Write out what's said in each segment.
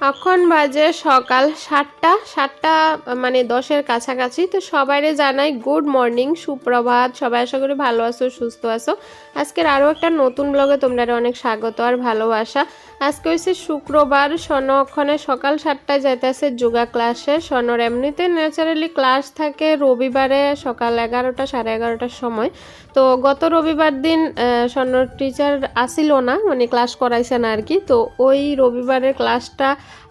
এখন বাজে সকাল সাতটা সাতটা মানে দশের কাছাকাছি। তো সবাইরে জানাই গুড মর্নিং সুপ্রভাত। সবাই আশা করি ভালো আছো, সুস্থ আছো। আজকের আরও একটা নতুন ব্লগে তোমরা অনেক স্বাগত আর ভালোবাসা। আজকে হচ্ছে শুক্রবার সনক্ষণে সকাল সাতটায় যাইতেছে যোগা ক্লাসে। সনর এমনিতে ন্যাচারালি ক্লাস থাকে রবিবারে সকাল এগারোটা, সাড়ে এগারোটার সময়। তো গত রবিবার দিন সনর টিচার আসিল না মানে ক্লাস করাইছে না আর কি তো ওই রবিবারের ক্লাসটা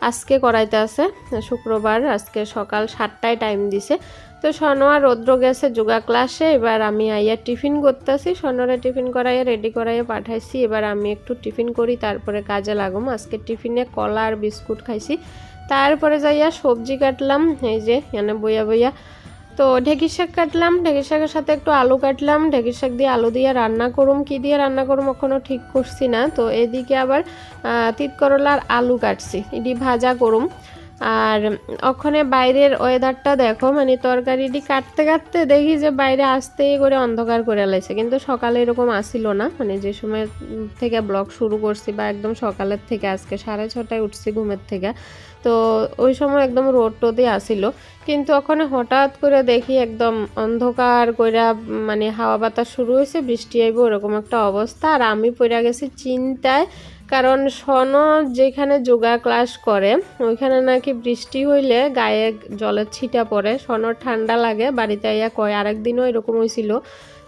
আজকে করাইতে আছে, শুক্রবার, আজকে সকাল সাতটায় টাইম দিছে। তো সনোয়া রৌদ্র গেছে, যোগা ক্লাসে এবার আমি আইয়া টিফিন করতেছি। সনোরে টিফিন করাইয়া রেডি করাইয়া পাঠাইছি। এবার আমি একটু টিফিন করি, তারপরে কাজে লাগুম আজকে টিফিনে কলা আর বিস্কুট খাইছি। তারপরে যাইয়া সবজি কাটলাম, এই যে এনে বইয়া বইয়া তো ঢেঁকির শাক কাটলাম, ঢেঁকির শাকের সাথে একটু আলু কাটলাম, ঢেঁকির শাক দিয়ে আলু দিয়ে রান্না করুম, কি দিয়ে রান্না করুম এখনও ঠিক করছি না। তো এদিকে আবার তিত করলার আলু কাটছি এটি ভাজা করুম। আর ওখানে বাইরের ওয়েদারটা দেখো মানে তরকারিটি কাটতে কাটতে দেখি যে বাইরে আসতে করে অন্ধকার করে লাইছে কিন্তু সকালে এরকম আসিল না মানে যে সময় থেকে ব্লগ শুরু করছি বা একদম সকালের থেকে, আজকে সাড়ে ছটায় উঠছি ঘুমের থেকে, তো ওই সময় একদম রোড টোদে আসিল। কিন্তু ওখানে হঠাৎ করে দেখি একদম অন্ধকার কইরা মানে হাওয়া বাতাস শুরু হয়েছে বৃষ্টি আইব, ওরকম একটা অবস্থা। আর আমি পড়ে গেছি চিন্তায় কারণ সন যেখানে যোগা ক্লাস করে, ওইখানে নাকি বৃষ্টি হইলে গায়ে জলের ছিটা পড়ে সনর ঠান্ডা লাগে, বাড়িতে আইয়া কয় আরেকদিনও এরকম হয়েছিল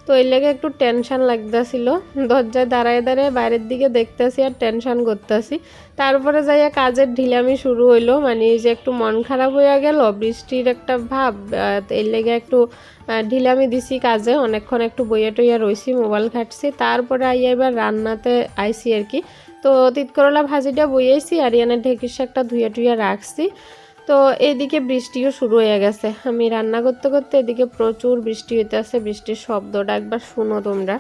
তো এই লেগে একটু টেনশন লাগতেছিল। দরজায় দাঁড়ায় দাঁড়ায় বাইরের দিকে দেখতেছি আর টেনশন করতেছি। তারপরে যাইয়া কাজের ঢিলামি শুরু হইল মানে যে একটু মন খারাপ হইয়া গেল, বৃষ্টির একটা ভাব এর লেগে একটু ঢিলামি দিছি কাজে, অনেকক্ষণ একটু বইয়া টইয়া রইছি, মোবাইল ঘাটছি। তারপরে আইয়া এবার রান্নাতে আইসি আর কি। তো তিত করলা ভাজিটা বইয়েছি, আর ইয়ানে ঢেকির শাকটা ধুয়ে টুইয়া রাখছি। তো এদিকে বৃষ্টিও শুরু হয়ে গেছে। আমি রান্না করতে করতে এদিকে প্রচুর বৃষ্টি হইতে আছে বৃষ্টির শব্দটা একবার শুনো তোমরা।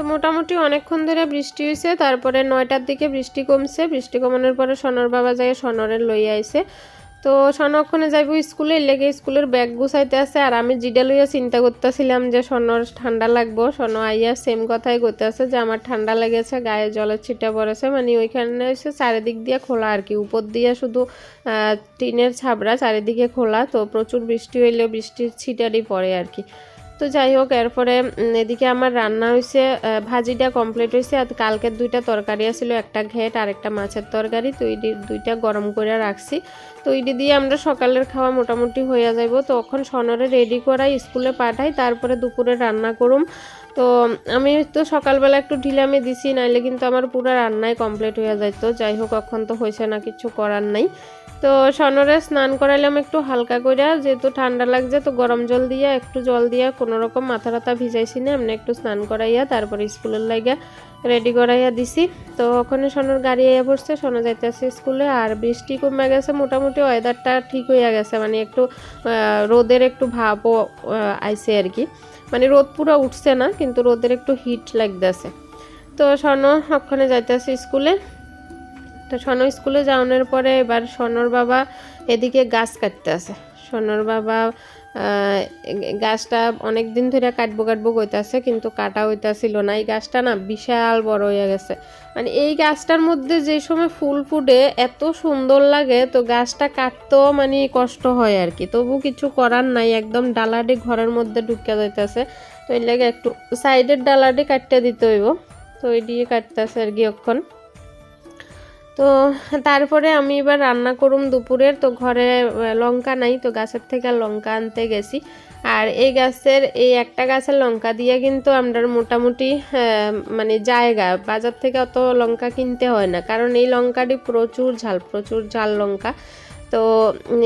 তো মোটামুটি অনেকক্ষণ ধরে বৃষ্টি হয়েছে তারপরে নয়টার দিকে বৃষ্টি কমছে। বৃষ্টি কমানোর পরে সনর বাবা যায় সনরের লই আইছে। তো সনক্ষণে যাইব স্কুলে লেগে স্কুলের ব্যাগ গুছাইতে আছে, আর আমি জিডা লইয়া চিন্তা করতেছিলাম যে সনর ঠান্ডা লাগবো। সন আইয়া সেম কথাই করতে আছে যে, আমার ঠান্ডা লেগেছে, গায়ে জলের ছিটা পড়েছে। মানে ওইখানে এসে চারিদিক দিয়ে খোলা আর কি। উপর দিয়ে শুধু টিনের ছাবড়া চারিদিকে খোলা। তো প্রচুর বৃষ্টি হইলেও বৃষ্টির ছিটারই পড়ে আর কি। তো যাই হোক, এরপরে এদিকে আমার রান্না হয়েছে ভাজিটা কমপ্লিট হয়েছে আর কালকের দুইটা তরকারি আছিল, একটা ঘেট আর একটা মাছের তরকারি। তো ইডি দুইটা গরম করে রাখছি। তো ইডি দিয়ে আমরা সকালের খাওয়া মোটামুটি হয়ে যাইব। তো তখন সনরে রেডি করাই, স্কুলে পাঠাই, তারপরে দুপুরে রান্না করুম। তো আমি তো সকালবেলা একটু ঢিলামি দিছি, নাইলে কিন্তু আমার পুরো রান্নাই কমপ্লিট হয়ে যাইতো। যাই হোক, এখন তো হয়েছে না, কিছু করার নাই। তো সনরে স্নান করাইলাম একটু হালকা করে যেহেতু ঠান্ডা লাগছে, তো গরম জল দিয়ে, একটু জল দিয়ে কোনো রকম মাথা টাথা ভিজাইছি না, এমনি একটু স্নান করাইয়া, তারপরে স্কুলের লাগে রেডি করাইয়া দিছি। তো ওখানে সনর গাড়ি আইয়া পড়ছে, সোনা যাইতেছে স্কুলে, আর বৃষ্টি কমে গেছে, মোটামুটি ওয়েদারটা ঠিক হইয়া গেছে মানে একটু রোদের একটু ভাবও আইছে আর কি। মানে রোদ পুরো উঠছে না, কিন্তু রোদের একটু হিট লাগতেছে। তো স্বর্ণ ওখানে যাইতেছে স্কুলে। তো স্বর্ণ স্কুলে যাওয়ানোর পরে এবার স্বর্ণর বাবা এদিকে গাছ কাটতে আছে স্বর্ণর বাবা গাছটা অনেক দিন ধরে কাটবো কাটবো কইতাছে, কিন্তু কাটা হইতাছিল না। এই গাছটা না বিশাল বড় হয়ে গেছে। মানে এই গাছটার মধ্যে যে সময় ফুল ফুটে, এত সুন্দর লাগে, তো গাছটা কাটতেও মানে কষ্ট হয় আর কি তবু কিছু করার নাই, একদম ডালাডি ঘরের মধ্যে ঢুকে যাইতেছে। তো এই লাগে একটু সাইডের ডালাডি কাটতে দিতে হইব। তো ওই দিয়ে কাটতেছে আর কি অক্ষণ তো তারপরে আমি এবার রান্না করুম দুপুরের। তো ঘরে লঙ্কা নাই, তো গাছের থেকে লঙ্কা আনতে গেছি। আর এই গাছের, এই একটা গাছের লঙ্কা দিয়ে কিন্তু আমরা মোটামুটি মানে জায়গা, বাজার থেকে অত লঙ্কা কিনতে হয় না। কারণ এই লঙ্কাটি প্রচুর ঝাল প্রচুর ঝাল লঙ্কা। তো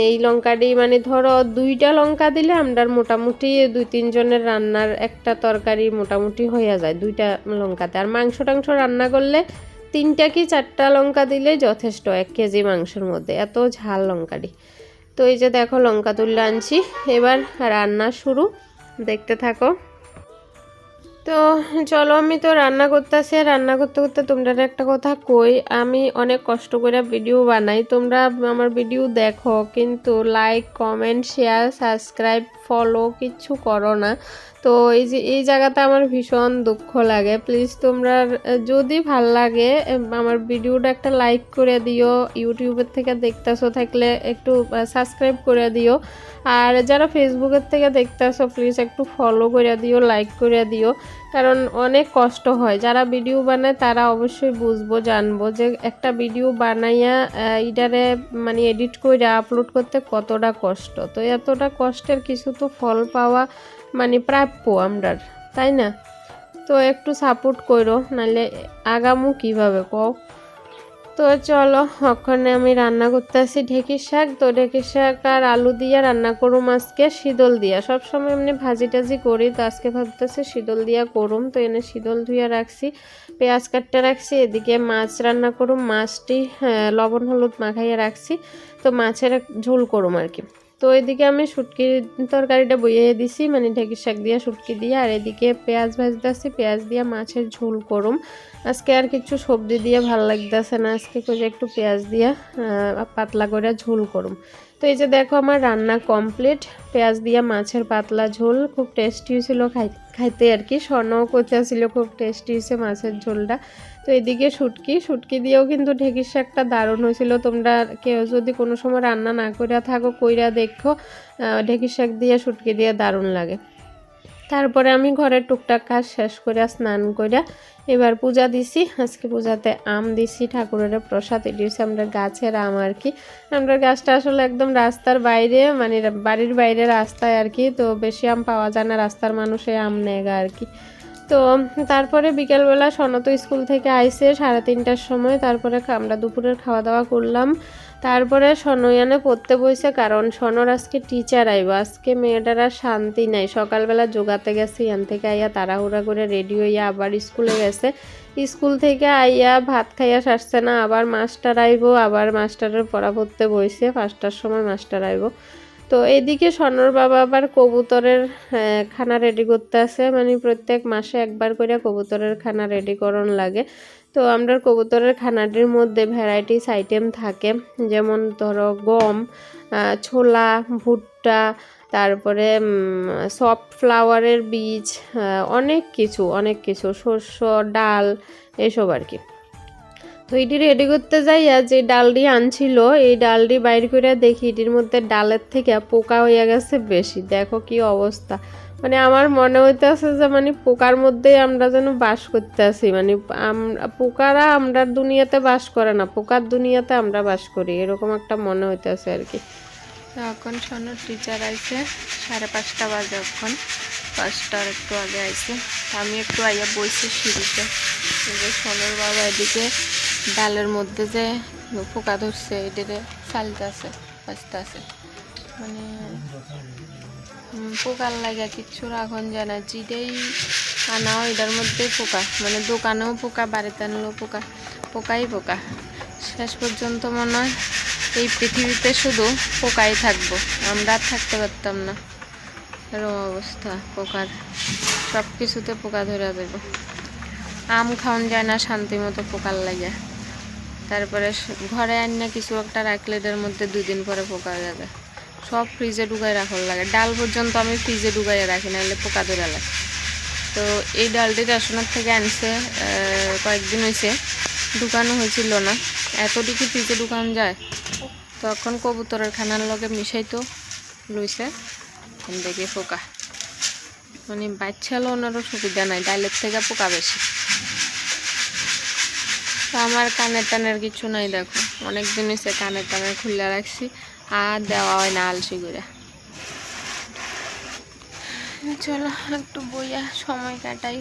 এই লঙ্কাটি মানে ধরো দুইটা লঙ্কা দিলে আমরা মোটামুটি দুই তিনজনের রান্নার একটা তরকারি মোটামুটি হয়ে যায় দুইটা লঙ্কাতে। আর মাংস টাংস রান্না করলে তিনটা কি চারটা লঙ্কা দিলে যথেষ্ট? এক কেজি মাংসের মধ্যে। এত ঝাল লঙ্কাটি। তো এই যে দেখো লঙ্কা তুললে আনছি। এবার রান্না শুরু। দেখতে থাকো। তো চলো, আমি তো রান্না করতেছি। রান্না করতে করতে তোমরা একটা কথা কই, আমি অনেক কষ্ট করে ভিডিও বানাই। তোমরা আমার ভিডিও দেখো, কিন্তু like comment share subscribe follow কিচ্ছু করো না। তো এই যে, এই জায়গাতে আমার ভীষণ দুঃখ লাগে। প্লিজ তোমরা, যদি ভালো লাগে আমার ভিডিওটা একটা লাইক করে দিও। ইউটিউবের থেকে দেখতেছো থাকলে একটু সাবস্ক্রাইব করে দিও। আর যারা ফেসবুকের থেকে দেখতেছো প্লিজ একটু ফলো করে দিও লাইক করে দিও। কারণ অনেক কষ্ট হয়। যারা ভিডিও বানায়, তারা অবশ্যই বুঝব, জানব যে একটা ভিডিও বানাইয়া ইটারে মানে এডিট করে আপলোড করতে কতটা কষ্ট। তো এতটা কষ্টের কিছু তো ফল পাওয়া মানে প্রাপ্য আমরার তাই না? তো একটু সাপোর্ট করো নাহলে আগামু কীভাবে কও? তো চলো ওখানে আমি রান্না করতে আসি ঢেঁকির শাক। তো ঢেঁকির শাক আর আলু দিয়ে রান্না করুম আজকে শীতল দিয়া। সবসময় এমনি ভাজি টাজি করি তো আজকে ভাবতেছি শীতল দিয়া করুম। তো এনে শীতল ধুয়ে রাখছি পেঁয়াজ কাটতে রাখছি এদিকে মাছ রান্না করুম মাছটি হ্যাঁ, লবণ হলুদ মাখাইয়া রাখছি। তো মাছের ঝোল করুম আর কি তো এদিকে আমি শুটকির তরকারিটা বইয়ে দিছি মানে ঢেঁকির শাক দিয়ে শুটকি দিয়ে। আর এদিকে পেঁয়াজ ভাজতেছি পেঁয়াজ দিয়ে মাছের ঝোল করুম। আজকে আর কিছু সবজি দিয়ে ভালো লাগতেছে না, আজকে করে একটু পেঁয়াজ দিয়ে পাতলা করে ঝোল করুম। তো এই যে দেখো আমার রান্না কমপ্লিট, পেঁয়াজ দিয়ে মাছের পাতলা ঝোল, খুব টেস্টি ছিল খাই, খাইতে আর কি। স্বর্ণও ছিল, খুব টেস্টি হয়েছে মাছের ঝোলটা। তো এদিকে শুটকি শুটকি দিয়েও কিন্তু ঢেঁকির শাকটা দারুণ হয়েছিল। তোমরা কেউ যদি কোনো সময় রান্না না কইরা থাকো, কইরা দেখো ঢেঁকির শাক দিয়ে শুটকি দিয়ে দারুণ লাগে। তারপরে আমি ঘরের টুকটাক কাজ শেষ করে স্নান করে এবার পূজা দিছি। আজকে পূজাতে আম দিছি, ঠাকুরের প্রসাদ দিয়েছি আমরা গাছের আম আর কি। আমরা গাছটা আসলে একদম রাস্তার বাইরে মানে বাড়ির বাইরে রাস্তায় আর কি, তো বেশি আম পাওয়া যায় না, রাস্তার মানুষে আম নেগা আর কি। তো তারপরে বিকেলবেলা সনত স্কুল থেকে আইসে সাড়ে তিনটার সময়, তারপরে আমরা দুপুরের খাওয়া দাওয়া করলাম। তারপরে সনয়ানে পড়তে বসে কারণ সনর আজকে টিচার আইব, আজকে মেয়েটার আর শান্তি নাই। সকালবেলা যোগাতে গেছে, ইয়ান থেকে আইয়া তাড়াহুড়া করে রেডি হইয়া আবার স্কুলে গেছে। স্কুল থেকে আইয়া ভাত খাইয়া সারছে না, আবার মাস্টার আইবো, আবার মাস্টারের পড়া পড়তে বইছে, পাঁচটার সময় মাস্টার আইবো। তো এদিকে স্বর্ণর বাবা আবার কবুতরের খানা রেডি করতে আছে মানে প্রত্যেক মাসে একবার করে কবুতরের খানা রেডি করন লাগে। তো আমরা কবুতরের খানাটির মধ্যে ভ্যারাইটিস আইটেম থাকে। যেমন ধরো গম ছোলা, ভুট্টা, তারপরে সফট ফ্লাওয়ারের বীজ অনেক কিছু অনেক কিছু শস্য ডাল, এসব আর কি। তো এটি রেডি করতে যাইয়া যে ডালটি আনছিল, এই ডালটি বাইর করে দেখি এটির মধ্যে ডালের থেকে পোকা হয়ে গেছে বেশি। দেখো কি অবস্থা। মানে আমার মনে হইতেছে যে মানে পোকার মধ্যে আমরা যেন বাস করতে আছি মানে পোকারা আমরা দুনিয়াতে বাস করে না, পোকার দুনিয়াতে আমরা বাস করি। এরকম একটা মনে হইতেছে আর কি। এখন সোনার টিচার আইছে, সাড়ে পাঁচটা বাজে এখন। পাঁচটার একটু আগে আইছে। আমি একটু আইয়া বইছি সিঁড়িতে। সোনার বাবা এদিকে ডালের মধ্যে যে পোকা ধরছে এটারে ফালতেছে বাঁচতেছে মানে পোকার লাগা কিচ্ছু রাখন যায় না। আনা হয়, এটার মধ্যেই পোকা। মানে দোকানেও পোকা বাড়িতে আনলেও পোকা, পোকাই পোকা। শেষ পর্যন্ত মনে হয় এই পৃথিবীতে শুধু পোকাই থাকব। আমরা থাকতে পারতাম না। এরকম অবস্থা, পোকার। সব কিছুতে পোকা ধরে দেবো আম খাওয়ান যায় না শান্তি মতো পোকার লাগে। তারপরে ঘরে আনিয়ে কিছু একটা রাখলে এটার মধ্যে দুই দিন পরে পোকা হয়ে যাবে। সব ফ্রিজে ঢুকাই রাখার লাগে। ডাল পর্যন্ত আমি ফ্রিজে ঢুকাই রাখি না নাহলে পোকা ধরে লাগে। তো এই ডালটি রেশনের থেকে আনছে কয়েকদিন হয়েছে ঢুকানো হয়েছিল না। এতটুকু ফ্রিজে ঢুকানো যায়? তখন কবুতরের খানার লগে মিশাই তো লইছে দেখি পোকা। মানে বাচ্চা লোনেরও সুবিধা নাই, ডালের থেকে পোকা বেশি। তো আমার কানের টানের কিছু নাই, দেখো। অনেক জিনিস হয়েছে কানের টানের খুলে রাখছি, আর দেওয়া হয় না আলসি করে। চলো, একটু বইয়া সময় কাটাই।